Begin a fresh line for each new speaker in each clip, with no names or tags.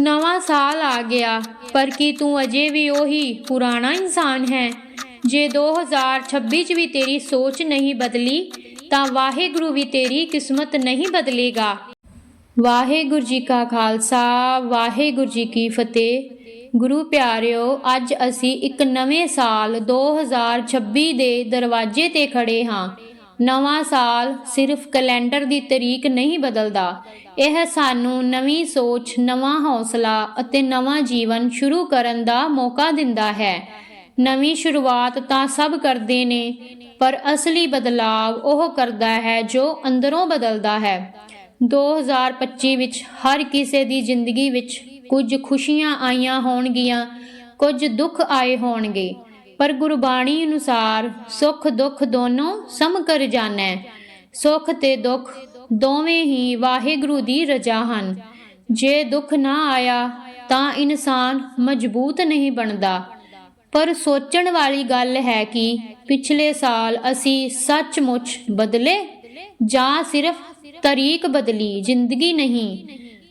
ਨਵਾਂ ਸਾਲ ਆ ਗਿਆ, ਪਰ ਕੀ ਤੂੰ ਅਜੇ ਵੀ ਉਹੀ ਪੁਰਾਣਾ ਇਨਸਾਨ ਹੈ? ਜੇ 2026 ਚ ਵੀ ਤੇਰੀ ਸੋਚ ਨਹੀਂ ਬਦਲੀ, ਤਾਂ ਵਾਹਿਗੁਰੂ ਵੀ ਤੇਰੀ ਕਿਸਮਤ ਨਹੀਂ ਬਦਲੇਗਾ। ਵਾਹਿਗੁਰੂ ਜੀ ਕਾ ਖਾਲਸਾ, ਵਾਹਿਗੁਰੂ ਜੀ ਕੀ ਫਤਿਹ। ਗੁਰੂ ਪਿਆਰਿਓ, ਅੱਜ ਅਸੀਂ ਇੱਕ ਨਵੇਂ ਸਾਲ 2026 ਦੇ ਦਰਵਾਜ਼ੇ ਤੇ ਖੜੇ ਹਾਂ। ਨਵਾਂ ਸਾਲ ਸਿਰਫ ਕੈਲੰਡਰ ਦੀ ਤਰੀਕ ਨਹੀਂ ਬਦਲਦਾ। ਇਹ ਸਾਨੂੰ ਨਵੀਂ ਸੋਚ, ਨਵਾਂ ਹੌਸਲਾ ਅਤੇ ਨਵਾਂ ਜੀਵਨ ਸ਼ੁਰੂ ਕਰਨ ਦਾ ਮੌਕਾ ਦਿੰਦਾ ਹੈ। ਨਵੀਂ ਸ਼ੁਰੂਆਤ ਤਾਂ ਸਭ ਕਰਦੇ ਨੇ, ਪਰ ਅਸਲੀ ਬਦਲਾਵ ਉਹ ਕਰਦਾ ਹੈ ਜੋ ਅੰਦਰੋਂ ਬਦਲਦਾ ਹੈ। 2025 ਵਿੱਚ ਹਰ ਕਿਸੇ ਦੀ ਜ਼ਿੰਦਗੀ ਵਿੱਚ ਕੁਝ ਖੁਸ਼ੀਆਂ ਆਈਆਂ ਹੋਣਗੀਆਂ, ਕੁਝ ਦੁੱਖ ਆਏ ਹੋਣਗੇ। ਪਰ ਗੁਰਬਾਣੀ ਅਨੁਸਾਰ ਸੁੱਖ ਦੁੱਖ ਦੋਨੋਂ ਸਮ ਕਰ ਜਾਣੈ। ਸੁੱਖ ਤੇ ਦੁੱਖ ਦੋਵੇਂ ਹੀ ਵਾਹਿਗੁਰੂ ਦੀ ਰਜ਼ਾ ਹਨ। ਜੇ ਦੁੱਖ ਨਾ ਆਇਆ ਤਾਂ ਇਨਸਾਨ ਮਜ਼ਬੂਤ ਨਹੀਂ ਬਣਦਾ। ਪਰ ਸੋਚਣ ਵਾਲੀ ਗੱਲ ਹੈ ਕਿ ਪਿਛਲੇ ਸਾਲ ਅਸੀਂ ਸੱਚਮੁੱਚ ਬਦਲੇ ਜਾਂ ਸਿਰਫ ਤਰੀਕ ਬਦਲੀ, ਜ਼ਿੰਦਗੀ ਨਹੀਂ।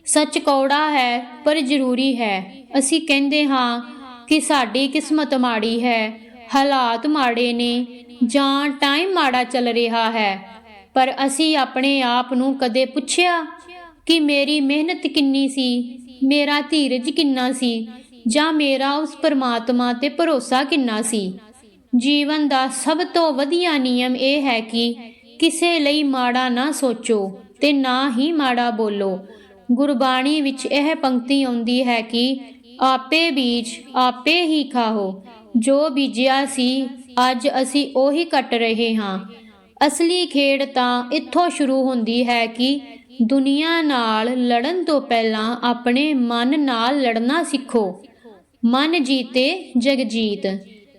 ਸੱਚ ਕੌੜਾ ਹੈ ਪਰ ਜ਼ਰੂਰੀ ਹੈ। ਅਸੀਂ ਕਹਿੰਦੇ ਹਾਂ ਕਿ ਸਾਡੀ ਕਿਸਮਤ ਮਾੜੀ ਹੈ, ਹਾਲਾਤ ਮਾੜੇ ਨੇ, ਜਾਂ ਟਾਈਮ ਮਾੜਾ ਚੱਲ ਰਿਹਾ ਹੈ। ਪਰ ਅਸੀਂ ਆਪਣੇ ਆਪ ਨੂੰ ਕਦੇ ਪੁੱਛਿਆ ਕਿ ਮੇਰੀ ਮਿਹਨਤ ਕਿੰਨੀ ਸੀ, ਮੇਰਾ ਧੀਰਜ ਕਿੰਨਾ ਸੀ, ਜਾਂ ਮੇਰਾ ਉਸ ਪਰਮਾਤਮਾ ਤੇ ਭਰੋਸਾ ਕਿੰਨਾ ਸੀ? ਜੀਵਨ ਦਾ ਸਭ ਤੋਂ ਵਧੀਆ ਨਿਯਮ ਇਹ ਹੈ ਕਿ ਕਿਸੇ ਲਈ ਮਾੜਾ ਨਾ ਸੋਚੋ ਤੇ ਨਾ ਹੀ ਮਾੜਾ ਬੋਲੋ। ਗੁਰਬਾਣੀ ਵਿੱਚ ਇਹ ਪੰਕਤੀ ਆਉਂਦੀ ਹੈ ਕਿ ਆਪੇ ਬੀਜ, ਆਪੇ ਹੀ ਖਾਓ ਜੋ ਬੀਜਿਆ ਸੀ, ਅੱਜ ਅਸੀਂ ਉਹੀ ਕੱਟ ਰਹੇ ਹਾਂ। ਅਸਲੀ ਖੇਡ ਤਾਂ ਇੱਥੋਂ ਸ਼ੁਰੂ ਹੁੰਦੀ ਹੈ ਕਿ ਦੁਨੀਆ ਨਾਲ ਲੜਨ ਤੋਂ ਪਹਿਲਾਂ ਆਪਣੇ ਮਨ ਨਾਲ ਲੜਨਾ ਸਿੱਖੋ। ਮਨ ਜੀਤੇ ਜਗ ਜੀਤ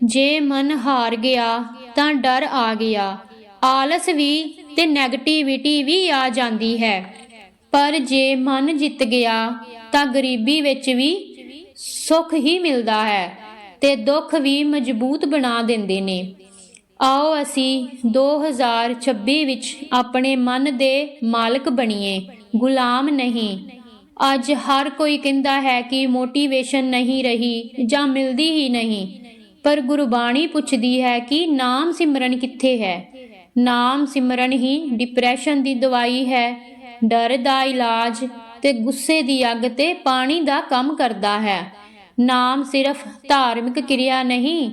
ਜੇ ਮਨ ਹਾਰ ਗਿਆ, ਤਾਂ ਡਰ ਆ ਗਿਆ। ਆਲਸ ਵੀ ਤੇ ਨੈਗੇਟਿਵਿਟੀ ਵੀ ਆ ਜਾਂਦੀ ਹੈ। ਪਰ ਜੇ ਮਨ ਜਿੱਤ ਗਿਆ, ਤਾਂ ਗਰੀਬੀ ਵਿੱਚ ਵੀ ਸੁੱਖ ਹੀ ਮਿਲਦਾ ਹੈ ਤੇ ਦੁੱਖ ਵੀ ਮਜ਼ਬੂਤ ਬਣਾ ਦਿੰਦੇ ਨੇ। ਆਓ ਅਸੀਂ 2026 ਵਿੱਚ ਆਪਣੇ ਮਨ ਦੇ ਮਾਲਕ ਬਣੀਏ, ਗੁਲਾਮ ਨਹੀਂ। ਅੱਜ ਹਰ ਕੋਈ ਕਹਿੰਦਾ ਹੈ ਕਿ ਮੋਟੀਵੇਸ਼ਨ ਨਹੀਂ ਰਹੀ ਜਾਂ ਮਿਲਦੀ ਹੀ ਨਹੀਂ, ਪਰ ਗੁਰਬਾਣੀ ਪੁੱਛਦੀ ਹੈ ਕਿ ਨਾਮ ਸਿਮਰਨ ਕਿੱਥੇ ਹੈ? ਨਾਮ ਸਿਮਰਨ ਹੀ ਡਿਪਰੈਸ਼ਨ ਦੀ ਦਵਾਈ ਹੈ, ਡਰ ਦਾ ਇਲਾਜ ਤੇ ਗੁੱਸੇ ਦੀ ਅੱਗ ਤੇ ਪਾਣੀ ਦਾ ਕੰਮ ਕਰਦਾ ਹੈ। ਨਾਮ ਸਿਰਫ ਧਾਰਮਿਕ ਕਿਰਿਆ ਨਹੀਂ,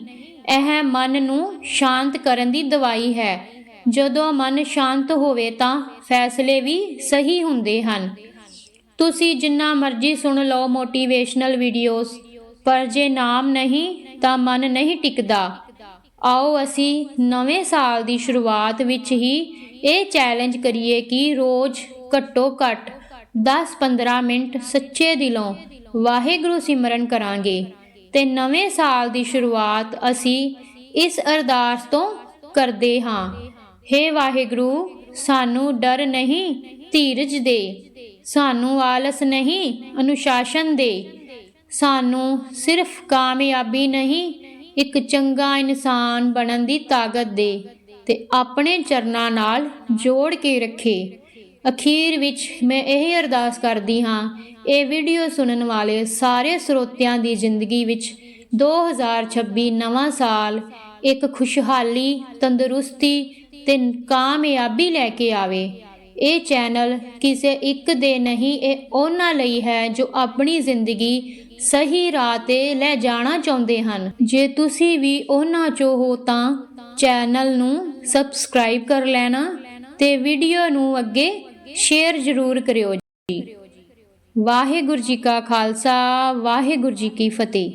ਇਹ ਮਨ ਨੂੰ ਸ਼ਾਂਤ ਕਰਨ ਦੀ ਦਵਾਈ ਹੈ। ਜਦੋਂ ਮਨ ਸ਼ਾਂਤ ਹੋਵੇ ਤਾਂ ਫੈਸਲੇ ਵੀ ਸਹੀ ਹੁੰਦੇ ਹਨ। ਤੁਸੀਂ ਜਿੰਨਾ ਮਰਜ਼ੀ ਸੁਣ ਲਓ ਮੋਟੀਵੇਸ਼ਨਲ ਵੀਡੀਓਜ਼, ਪਰ ਜੇ ਨਾਮ ਨਹੀਂ ਤਾਂ ਮਨ ਨਹੀਂ ਟਿਕਦਾ। ਆਓ ਅਸੀਂ ਨਵੇਂ ਸਾਲ ਦੀ ਸ਼ੁਰੂਆਤ ਵਿੱਚ ਹੀ ਇਹ ਚੈਲੰਜ ਕਰੀਏ ਕਿ ਰੋਜ਼ ਘੱਟੋ ਘੱਟ 10-15 ਮਿੰਟ ਸੱਚੇ ਦਿਲੋਂ ਵਾਹਿਗੁਰੂ ਸਿਮਰਨ ਕਰਾਂਗੇ ਤੇ ਨਵੇਂ ਸਾਲ ਦੀ ਸ਼ੁਰੂਆਤ ਅਸੀਂ ਇਸ ਅਰਦਾਸ ਤੋਂ ਕਰਦੇ ਹਾਂ। हे ਵਾਹਿਗੁਰੂ, ਸਾਨੂੰ ਡਰ ਨਹੀਂ, ਧੀਰਜ ਦੇ। ਸਾਨੂੰ ਆਲਸ ਨਹੀਂ, ਅਨੁਸ਼ਾਸਨ ਦੇ। ਸਾਨੂੰ ਸਿਰਫ ਕਾਮਯਾਬੀ ਨਹੀਂ, ਇੱਕ ਚੰਗਾ ਇਨਸਾਨ ਬਣਨ ਦੀ ਤਾਕਤ ਦੇ ਤੇ ਆਪਣੇ ਚਰਨਾਂ ਨਾਲ ਜੋੜ ਕੇ ਰੱਖੇ। ਅਖੀਰ ਵਿੱਚ ਮੈਂ ਇਹ ਅਰਦਾਸ ਕਰਦੀ ਹਾਂ, ਇਹ ਵੀਡੀਓ ਸੁਣਨ ਵਾਲੇ ਸਾਰੇ ਸਰੋਤਿਆਂ ਦੀ ਜ਼ਿੰਦਗੀ ਵਿੱਚ 2026 ਨਵਾਂ ਸਾਲ ਇੱਕ ਖੁਸ਼ਹਾਲੀ, ਤੰਦਰੁਸਤੀ ਤੇ ਕਾਮਯਾਬੀ ਲੈ ਕੇ ਆਵੇ। ਇਹ ਚੈਨਲ ਕਿਸੇ ਇੱਕ ਦੇ ਨਹੀਂ, ਇਹ ਉਹਨਾਂ ਲਈ ਹੈ ਜੋ ਆਪਣੀ ਜ਼ਿੰਦਗੀ ਸਹੀ ਰਾਹ ਤੇ ਲੈ ਜਾਣਾ ਚਾਹੁੰਦੇ ਹਨ। ਜੇ ਤੁਸੀਂ ਵੀ ਉਹਨਾਂ ਚੋਂ ਹੋ ਤਾਂ ਚੈਨਲ ਨੂੰ ਸਬਸਕ੍ਰਾਈਬ ਕਰ ਲੈਣਾ ਤੇ ਵੀਡੀਓ ਨੂੰ ਅੱਗੇ ਸ਼ੇਅਰ ਜ਼ਰੂਰ ਕਰਿਓ ਜੀ। ਵਾਹਿਗੁਰੂ ਜੀ ਕਾ ਖਾਲਸਾ ਵਾਹਿਗੁਰੂ ਜੀ ਕੀ ਫਤਿਹ।